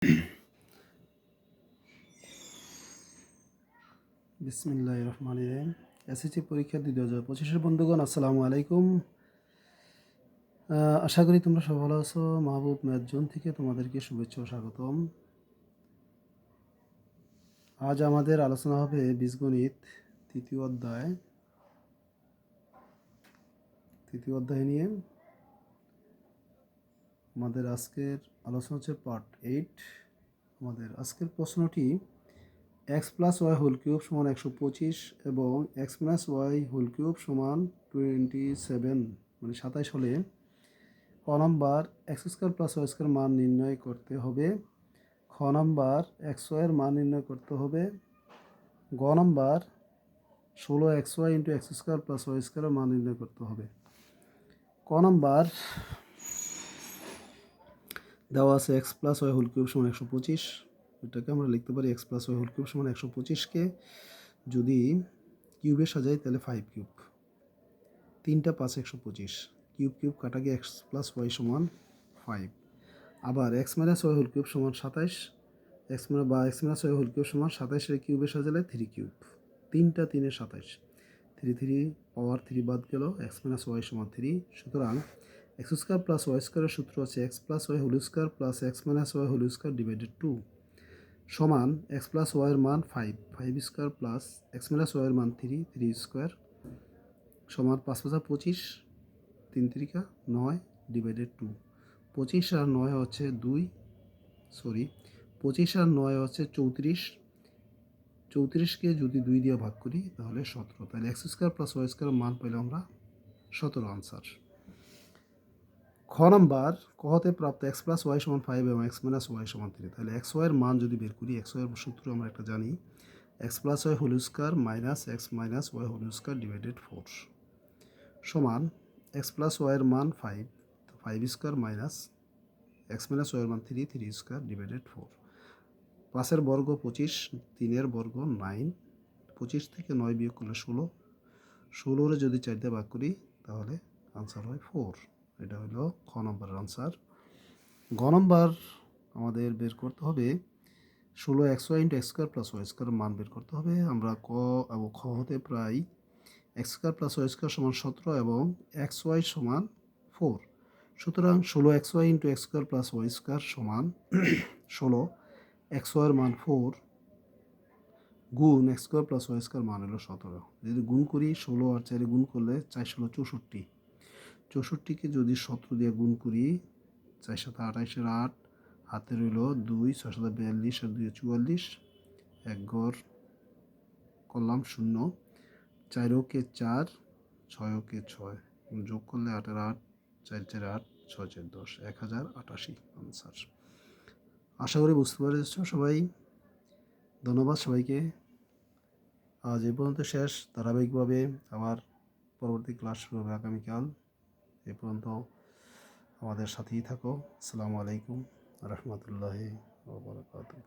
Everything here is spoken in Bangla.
বিসমিল্লাহ রহমান রহিম। এসএসসি পরীক্ষা দুই হাজার পঁচিশের বন্ধুগণ, আসসালামু আলাইকুম। আশা করি তোমরা সব ভালো আছো। মাহবুব ম্যাথ জোন থেকে তোমাদেরকে শুভেচ্ছা ও স্বাগতম। আজ আমাদের আলোচনা হবে বীজগণিত তৃতীয় অধ্যায়। তৃতীয় অধ্যায় নিয়ে। আমাদের আজকের আলোচনা হচ্ছে পার্ট এইট আমাদের আজকের প্রশ্নটি x plus y whole cube সমান একশো পঁচিশ এবং x minus y whole cube সমান টোয়েন্টি সেভেন মানে সাতাইশ হলে ক number x square plus y square মান নির্ণয় করতে হবে। খ নাম্বার এক্স ওয়াইয়ের মান নির্ণয় করতে হবে। গ নাম্বার ষোলো x y into x square plus y স্কোয়ারের মান নির্ণয় করতে হবে। ক নাম্বার দেওয়া আছে x plus y whole cube সমান একশো পঁচিশ। এটাকে আমরা লিখতে পারি x plus y whole cube সমান একশো পঁচিশকে যদি কিউবে সাজাই, তাহলে ফাইভ কিউব তিনটা পাঁচ একশো পঁচিশ। কিউব কিউব কাটা গিয়ে এক্স প্লাস ওয়াই সমান ফাইভ আবার x minus y whole cube সমান সাতাইশ। এক্স মানে বা x minus y whole cube সমান সাতাইশের কিউবে সাজালে থ্রি কিউব তিনটা তিনে সাতাইশ। থ্রি থ্রি পাওয়ার থ্রি বাদ গেল এক্স মাইনাস ওয়াই সমান থ্রি সুতরাং এক্স স্কোয়ার প্লাস ওয়াই স্কোয়ারের সূত্র আছে x plus y whole square plus x minus y whole square divided two সমান এক্স প্লাস ওয়াইয়ের মান five. Five square plus x minus ওয়াইয়ের মান থ্রি থ্রি স্কোয়ার সমান পাঁচ পাঁচা পঁচিশ, তিন তিরিকা নয় ডিভাইডেড টু। পঁচিশ আর নয় হচ্ছে দুই, সরি, পঁচিশ আর নয় হচ্ছে চৌত্রিশ। চৌত্রিশকে যদি দুই দিয়ে ভাগ করি তাহলে সতেরো। তাহলে x square plus y square মান পেলে আমরা সতেরো আনসার খ নাম্বার কহতে প্রাপ্ত এক্স প্লাস ওয়াই সমান ফাইভ এবং এক্স মাইনাস ওয়াই সমান থ্রি তাহলে এক্স ওয়াইয়ের মান যদি বের করি এক্স ওয়াইয়ের সূত্র আমরা একটা জানি x plus y whole square minus x minus y whole square divided four সমান এক্স প্লাস ওয়াইয়ের মান five five square minus x minus ওয়াইয়ের মান three three square divided four পাঁচের বর্গ পঁচিশ, তিনের বর্গ নাইন পঁচিশ থেকে নয় বিয়োগ করলে ষোলো। ষোলোরে যদি চার দিয়ে ভাগ করি, তাহলে আনসার হয় ফোর এটা হলো খ নম্বরের আনসার গ নম্বর আমাদের বের করতে হবে ষোলো y into x square plus y square মান বের করতে হবে। আমরা ক এবং খ হতে প্রায় x square plus y square সমান সতেরো এবং এক্স ওয়াই সমান ফোর। সুতরাং ষোলো x y into x square plus y square সমান ষোলো এক্স ওয়াইয়ের মান ফোর গুণ x square plus y square মান হলো সতেরো। যদি গুণ করি ষোলো আর চারে গুণ করলে চার ষোলো চৌষট্টি। চৌষট্টিকে যদি সতেরো দিয়ে গুণ করি চার সাথে আঠাইশের আট, হাতে রইল দুই ছয় সাথে বিয়াল্লিশ আর দুই চুয়াল্লিশ, এক গড় করলাম শূন্য চার ওকে চার ছয় ওকে ছয় যোগ করলে আটের আট, চার চার আট, ছয় চার দশ, এক হাজার আটাশি আনসার। আশা করি বুঝতে পেরেছ সবাই। ধন্যবাদ সবাইকে। আজ এ পর্যন্ত শেষ। ধারাবাহিকভাবে আবার পরবর্তী ক্লাস শুরু হবে আগামীকাল। এ পর্যন্ত আমাদের সাথেই থাকো। আসসালামু আলাইকুম রহমতুল্লাহি ওবরাকাতুহ